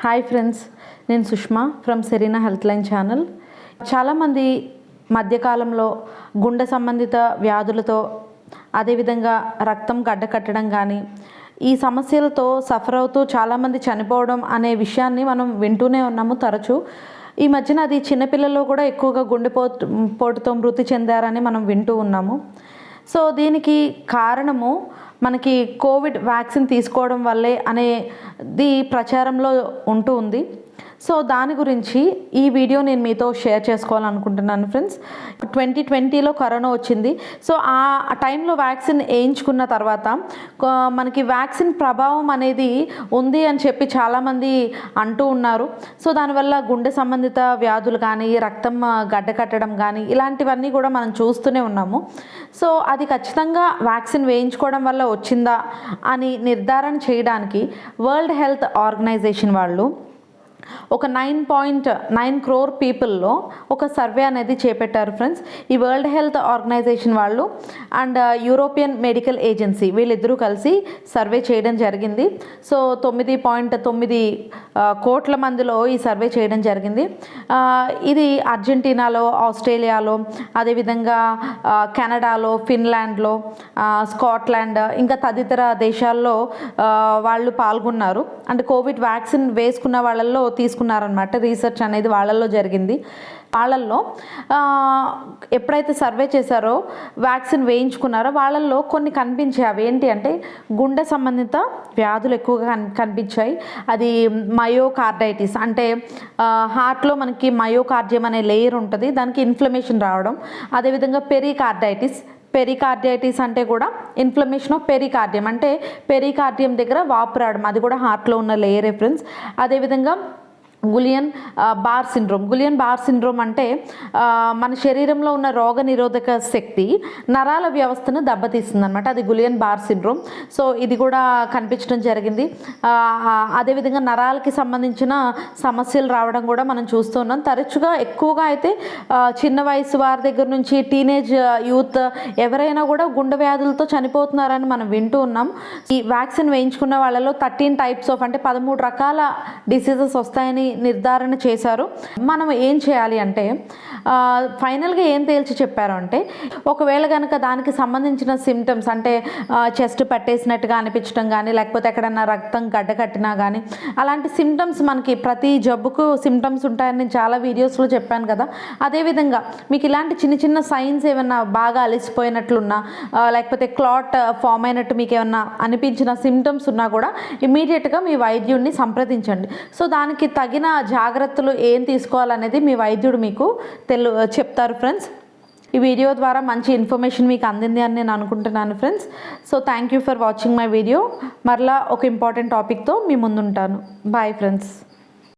Hi friends నేను Sushma from Serena health line channel చాలామంది మధ్యకాలంలో గుండె సంబంధిత వ్యాధులతో అదేవిధంగా రక్తం గడ్డకట్టడం కానీ ఈ సమస్యలతో సఫర్ అవుతూ చాలామంది చనిపోవడం అనే విషయాన్ని మనం వింటూనే ఉన్నాము తరచూ. ఈ మధ్యన అది చిన్నపిల్లల్లో కూడా ఎక్కువగా గుండెపోటు పోటుతో మృతి చెందారని మనం వింటూ ఉన్నాము. సో దీనికి కారణము మనకి కోవిడ్ వ్యాక్సిన్ తీసుకోవడం వల్లే అనే ది ప్రచారంలో ఉంటూ ఉంది. సో దాని గురించి ఈ వీడియో నేను మీతో షేర్ చేసుకోవాలనుకుంటున్నాను ఫ్రెండ్స్. ట్వంటీ ట్వంటీలో కరోనా వచ్చింది. సో ఆ టైంలో వ్యాక్సిన్ వేయించుకున్న తర్వాత మనకి వ్యాక్సిన్ ప్రభావం అనేది ఉంది అని చెప్పి చాలామంది అంటూ ఉన్నారు. సో దానివల్ల గుండె సంబంధిత వ్యాధులు కానీ రక్తం గడ్డకట్టడం గడ్డ కట్టడం కానీ ఇలాంటివన్నీ కూడా మనం చూస్తూనే ఉన్నాము. సో అది ఖచ్చితంగా వ్యాక్సిన్ వేయించుకోవడం వల్ల వచ్చిందా అని నిర్ధారణ చేయడానికి వరల్డ్ హెల్త్ ఆర్గనైజేషన్ వాళ్ళు ఒక నైన్ పాయింట్ నైన్ క్రోర్ పీపుల్లో ఒక సర్వే అనేది చేపట్టారు ఫ్రెండ్స్. ఈ వరల్డ్ హెల్త్ ఆర్గనైజేషన్ వాళ్ళు and uh, European medical agency వీళ్ళిద్దరూ కలిసి సర్వే చేయడం జరిగింది. సో తొమ్మిది పాయింట్ తొమ్మిది uh, కోట్ల మందిలో ఈ సర్వే చేయడం జరిగింది. Uh, ఇది అర్జెంటీనాలో ఆస్ట్రేలియాలో అదేవిధంగా కెనడాలో ఫిన్లాండ్లో స్కాట్లాండ్ ఇంకా తదితర దేశాల్లో వాళ్ళు పాల్గొన్నారు. అండ్ కోవిడ్ వ్యాక్సిన్ వేసుకున్న వాళ్ళల్లో తీసుకున్నారనమాట రీసెర్చ్ అనేది వాళ్ళల్లో జరిగింది. వాళ్ళల్లో ఎప్పుడైతే సర్వే చేశారో వ్యాక్సిన్ వేయించుకున్నారో వాళ్ళల్లో కొన్ని కనిపించాయి. అవి ఏంటి అంటే గుండె సంబంధిత వ్యాధులు ఎక్కువగా కనిపించాయి. అది మయోకార్డైటిస్ అంటే హార్ట్లో మనకి మయోకార్డియం అనే లేయర్ ఉంటుంది. దానికి ఇన్ఫ్లమేషన్ రావడం. అదేవిధంగా పెరికార్డైటిస్ పెరికార్డియటిస్ అంటే కూడా ఇన్ఫ్లమేషన్ ఆఫ్ పెరికార్డియం అంటే పెరికార్డియం దగ్గర వాపు రావడం. అది కూడా హార్ట్లో ఉన్న లేయర్ రిఫరెన్స్ అదేవిధంగా Guillain Barre syndrome. Guillain Barre syndrome అంటే మన శరీరంలో ఉన్న రోగ నిరోధక శక్తి నరాల వ్యవస్థను దెబ్బతీస్తుంది అనమాట అది గులియన్ బార్ సిండ్రోమ్. సో ఇది కూడా కనిపించడం జరిగింది. అదేవిధంగా నరాలకి సంబంధించిన సమస్యలు రావడం కూడా మనం చూస్తూ ఉన్నాం. తరచుగా ఎక్కువగా అయితే చిన్న వయసు వారి దగ్గర నుంచి టీనేజ్ యూత్ ఎవరైనా కూడా గుండె వ్యాధులతో చనిపోతున్నారని మనం వింటూ ఉన్నాం. ఈ వ్యాక్సిన్ వేయించుకున్న వాళ్ళలో థర్టీన్ టైప్స్ ఆఫ్ అంటే పదమూడు రకాల డిసీజెస్ వస్తాయని నిర్ధారణ చేశారు. మనం ఏం చేయాలి అంటే ఫైనల్గా ఏం తేల్చి చెప్పారు అంటే ఒకవేళ కనుక దానికి సంబంధించిన సిమ్టమ్స్ అంటే చెస్ట్ పట్టేసినట్టుగా అనిపించడం కానీ లేకపోతే ఎక్కడన్నా రక్తం గడ్డ కట్టినా కానీ అలాంటి సిమ్టమ్స్ మనకి ప్రతి జబ్బుకు సిమ్టమ్స్ ఉంటాయని నేను చాలా వీడియోస్లో చెప్పాను కదా. అదేవిధంగా మీకు ఇలాంటి చిన్న చిన్న సైన్స్ ఏమన్నా బాగా అలసిపోయినట్లున్నా లేకపోతే క్లాట్ ఫామ్ అయినట్టు మీకు ఏమన్నా అనిపించిన సిమ్టమ్స్ ఉన్నా కూడా ఇమీడియట్గా మీ వైద్యుడిని సంప్రదించండి. సో దానికి తగిన జాగ్రత్తలు ఏం తీసుకోవాలనేది మీ వైద్యుడు మీకు తెలు చెప్తారు ఫ్రెండ్స్. ఈ వీడియో ద్వారా మంచి ఇన్ఫర్మేషన్ మీకు అందింది అని నేను అనుకుంటున్నాను friends. So thank you for watching my video. మరలా ఒక ఇంపార్టెంట్ టాపిక్తో మీ ముందుంటాను. Bye friends.